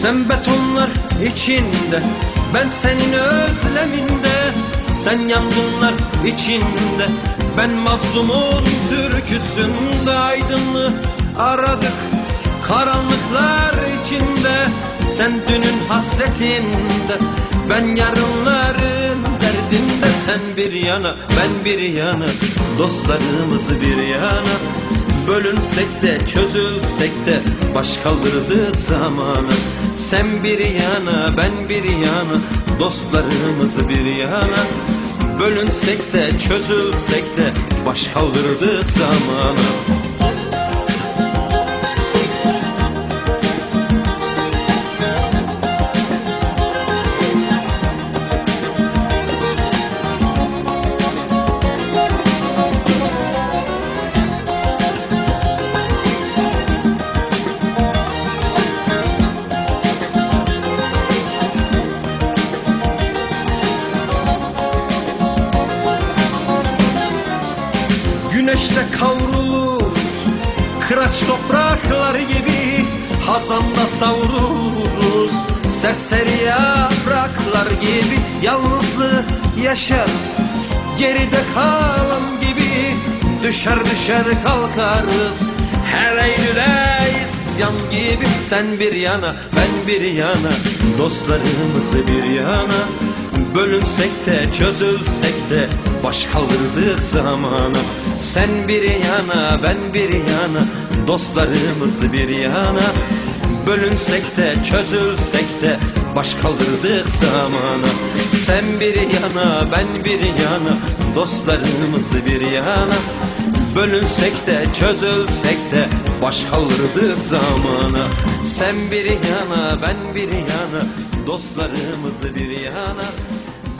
Sen betonlar içinde Ben senin özleminde. Sen yangınlar içinde Ben mazlumun türküsünde. Aydınlığı aradık Karanlıklar içinde. Sen dünün hasretinde Ben yarınların derdinde. Sen bir yana ben bir yana Dostlarımız bir yana. Bölünsek de çözülsek de Baş kaldırdık zamanı Sen bir yana ben bir yana Dostlarımız bir yana. Bölünsek de çözülsek de Baş kaldırdık zamanı Güneşte kavruluruz. Kıraç topraklar gibi Hazanda savruluruz. Serseri yapraklar gibi Yalnızlığı yaşarız. Geride kalan gibi Düşer düşer kalkarız. Her Eylül'e isyan gibi Sen bir yana ben bir yana. Dostlarımız bir yana. Bölünsek de çözülsek de Baş kaldırdık zamanı Sen bir yana ben bir yana Dostlarımız bir yana. Bölünsek de çözülsek de Baş kaldırdık zamanı Sen bir yana ben bir yana Dostlarımız bir yana. Bölünsek de çözülsek de Baş kaldırdık zamanı Sen bir yana ben bir yana Dostlarımız bir yana.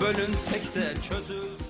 Bölünsek de çözülsek